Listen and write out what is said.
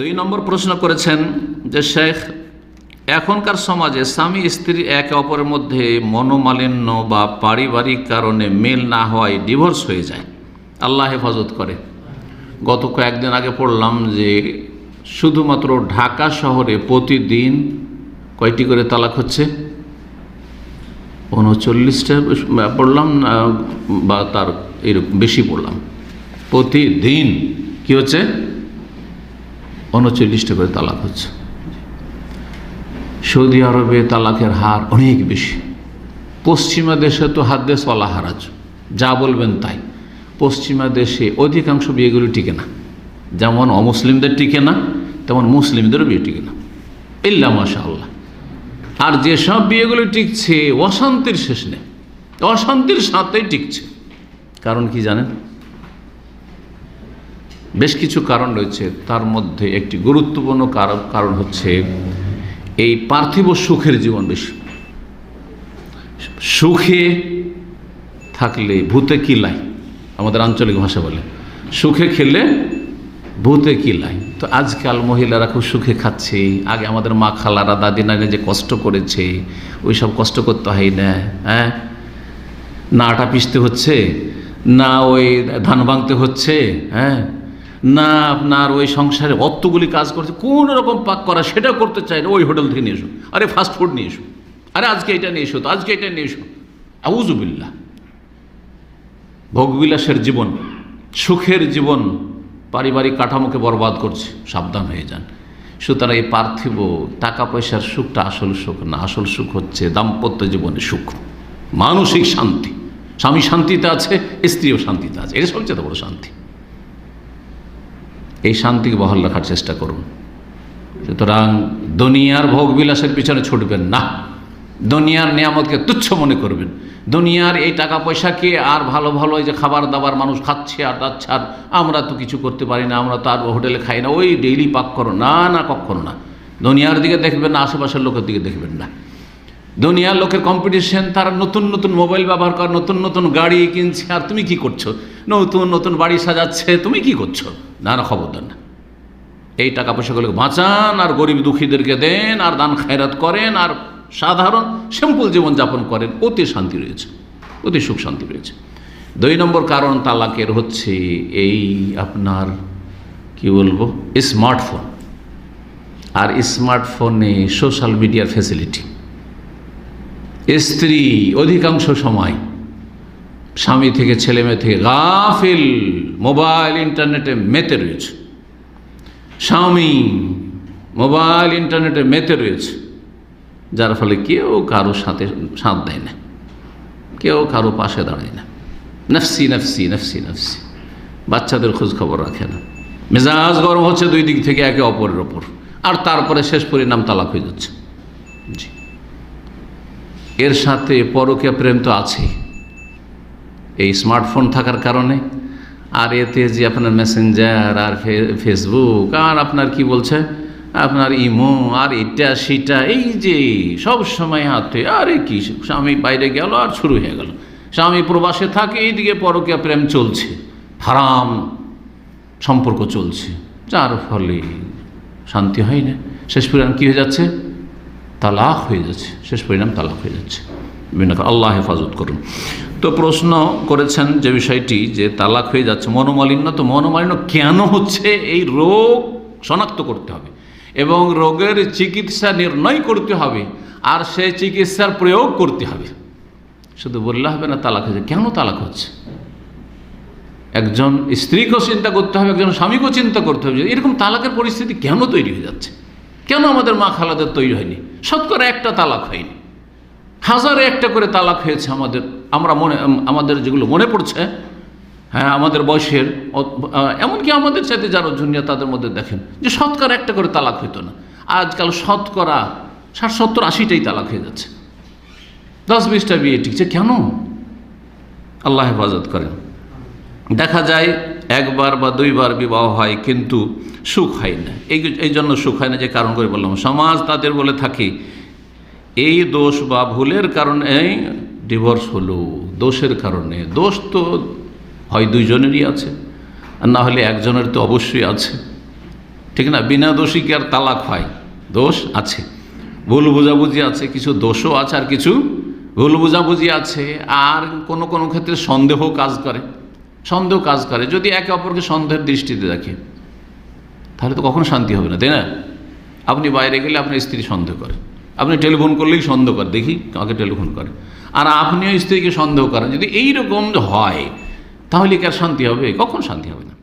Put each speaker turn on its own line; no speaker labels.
দুই নম্বর প্রশ্ন করেছেন যে, শেখ, এখনকার সমাজে স্বামী স্ত্রী একে অপরের মধ্যে মনোমালিন্য বা পারিবারিক কারণে মেল না হওয়ায় ডিভোর্স হয়ে যায়। আল্লাহ হেফাজত করে। গত কয়েকদিন আগে পড়লাম যে, শুধুমাত্র ঢাকা শহরে প্রতিদিন কয়টি করে তালাক হচ্ছে? উনচল্লিশটা পড়লাম বা তার এরকম বেশি পড়লাম। প্রতিদিন কি হচ্ছে? উনচল্লিশটা করে তালাক হচ্ছে। সৌদি আরবে তালাকের হার অনেক বেশি। পশ্চিমা দেশে তো হাত দেশ ওয়ালা হারাজ। যা বলবেন তাই। পশ্চিমা দেশে অধিকাংশ বিয়েগুলি টিকে না। যেমন অমুসলিমদের টিকে না, তেমন মুসলিমদেরও বিয়ে টিকে না। ইল্লা মাশা আল্লাহ আর যেসব বিয়েগুলি টিকছে, অশান্তির শেষ নেই। অশান্তির সাথেই টিকছে। কারণ কি জানেন? বেশ কিছু কারণ রয়েছে। তার মধ্যে একটি গুরুত্বপূর্ণ কারণ কারণ হচ্ছে এই পার্থিব সুখের জীবন বেশি। সুখে থাকলে ভূতে কিলাই আমাদের আঞ্চলিক ভাষা বলে, সুখে খেলে ভূতে কিলাই তো আজকাল মহিলারা খুব সুখে খাচ্ছে। আগে আমাদের মা খালারা দাদি নানি যে কষ্ট করেছে, ওই সব কষ্ট করতে হয় না হ্যাঁ? না আটা পিষতে হচ্ছে, না ওই ধান ভাঙতে হচ্ছে হ্যাঁ? না আপনার ওই সংসারে অতগুলি কাজ করছে কোন রকম পাক করা, সেটা করতে চাই না, ওই হোটেল থেকে নিয়ে এসো। আরে ফাস্ট ফুড নিয়ে এসো। আরে আজকে এটা নিয়ে এসো তো, আজকে এটা নিয়ে এসো। আউজুবিল্লা ভোগবিলাসের জীবন, সুখের জীবন পারিবারিক কাঠামোকে বরবাদ করছে, সাবধান হয়ে যান। সুতরাং এই পার্থিব টাকা পয়সার সুখটা আসল সুখ না, আসল সুখ হচ্ছে দাম্পত্য জীবনের সুখ। মানসিক শান্তি। স্বামী শান্তিতে আছে, স্ত্রীও শান্তিতে আছে। এটা সবচেয়ে বড় শান্তি। এই শান্তিকে বহাল রাখার চেষ্টা করুন। সুতরাং দুনিয়ার ভোগ বিলাসের পিছনে ছুটবেন না। দুনিয়ার নিয়ামতকে তুচ্ছ মনে করবেন। দুনিয়ার এই টাকা পয়সাকে আর ভালো ভালো যে খাবার দাবার মানুষ খাচ্ছে আর আর আমরা তো কিছু করতে পারি না, আমরা তো আর হোটেলে খাই না, ওই ডেইলি পাক করো। না না কখনো না। দুনিয়ার দিকে দেখবেন না, আশেপাশের লোকের দিকে দেখবেন না। দুনিয়ার লোকের কম্পিটিশন তারা নতুন নতুন মোবাইল ব্যবহার করে, নতুন নতুন গাড়ি কিনছে, আর তুমি কি করছ? নতুন নতুন বাড়ি সাজাচ্ছে, তুমি কি করছ? না না খবর দেন এই টাকা পয়সাগুলোকে বাঁচান, আর গরিব দুঃখীদেরকে দেন, আর দান খায়রাত করেন, আর সাধারণ সিম্পল জীবনযাপন করেন। অতি শান্তি রয়েছে, অতি সুখ শান্তি রয়েছে। দুই নম্বর কারণ তালাকের হচ্ছে এই আপনার, কি বলব স্মার্টফোন আর স্মার্টফোনে সোশ্যাল মিডিয়ার ফ্যাসিলিটি স্ত্রী, অধিকাংশ সময় স্বামী থেকে ছেলে মেয়ে থেকে গাফিল, মোবাইল, ইন্টারনেটে মেতে রয়েছে। স্বামী মোবাইল, ইন্টারনেটে মেতে রয়েছে। যার ফলে কেউ কারও সাথে সাথ দেয় না। কেউ কারও পাশে দাঁড়ায় না। নফসি নফসি নফসি নফসি। বাচ্চাদের খোঁজ খবর রাখে না। মেজাজ গরম হচ্ছে দুই দিক থেকে একে অপরের ওপর। আর তারপরে শেষ পরিণাম তালাক হয়ে যাচ্ছে। জি। এর সাথে পরকীয়া প্রেম তো আছেই। এই স্মার্টফোন থাকার কারণে, আর এতে যে আপনার মেসেঞ্জার আর ফেসবুক আর আপনার কি বলছে? আপনার ইমো, আর এটা, সেটা, এই যে, সব সময় হাতে, আরে কি, স্বামী বাইরে গেল আর শুরু হয়ে গেল। স্বামী প্রবাসে থাকে, এইদিকে পরকীয়া প্রেম চলছে। হারাম সম্পর্ক চলছে। যার ফলে শান্তি হয় না। শেষ পরিণাম কী হয়ে যাচ্ছে? তালাক হয়ে যাচ্ছে। শেষ পরিণাম তালাক হয়ে যাচ্ছে। বিভিন্ন আল্লাহ হেফাজত করুন। তো প্রশ্ন করেছেন যে বিষয়টি, যে তালাক হয়ে যাচ্ছে মনোমালিন্য, তো মনোমালিন্য কেন হচ্ছে? এই রোগ শনাক্ত করতে হবে এবং রোগের চিকিৎসা নির্ণয় করতে হবে আর সেই চিকিৎসার প্রয়োগ করতে হবে। শুধু বললে হবে না, তালাক হয়েছে। কেন তালাক হচ্ছে? একজন স্ত্রীকেও চিন্তা করতে হবে, একজন স্বামীকেও চিন্তা করতে হবে। এরকম তালাকের পরিস্থিতি কেন তৈরি হয়ে যাচ্ছে? কেন আমাদের মা খালাদের তৈরি হয়নি? শতকরা একটা তালাক হয়নি। হাজারে একটা করে তালাক হয়েছে আমাদের। আমরা মনে, আমাদের যেগুলো মনে পড়ছে হ্যাঁ আমাদের বয়সের, এমনকি আমাদের চাইতে যারা জুনিয়া তাদের মধ্যে দেখেন, যে শতকরা একটা করে তালাক হইতো না। আজকাল শতকরা ষাট, সত্তর, আশিটাই তালাক হয়ে যাচ্ছে। দশ, বিশটা বিয়ে টিকছে। কেন? আল্লাহ হেফাজত করেন। দেখা যায় একবার বা দুইবার বিবাহ হয়, কিন্তু সুখ হয় না। এই এই জন্য সুখ হয় না, যে কারণ করে বললাম। সমাজ তাদের বলে থাকে, এই দোষ বা ভুলের কারণে ডিভোর্স হলো। দোষের কারণে। দোষ তো হয় দুইজনেরই আছে, আর না হলে একজনের তো অবশ্যই আছে। ঠিক না? বিনা দোষী কি আর তালাক হয়? দোষ আছে। ভুল বোঝাবুঝি আছে, কিছু দোষও আছে, আর কিছু ভুল বোঝাবুঝি আছে। আর কোনো কোনো ক্ষেত্রে সন্দেহ কাজ করে। সন্দেহ কাজ করে। যদি একে অপরকে সন্দেহের দৃষ্টিতে দেখে, তাহলে তো কখনো শান্তি হবে না, তাই না? আপনি বাইরে গেলে আপনার স্ত্রী সন্দেহ করে। আপনি টেলিফোন করলেই সন্দেহ করে, দেখি কাকে টেলিফোন করে। আর আপনিও স্ত্রীকে সন্দেহ করেন। যদি এইরকম হয়, তাহলে কার শান্তি হবে? কখন শান্তি হবে না?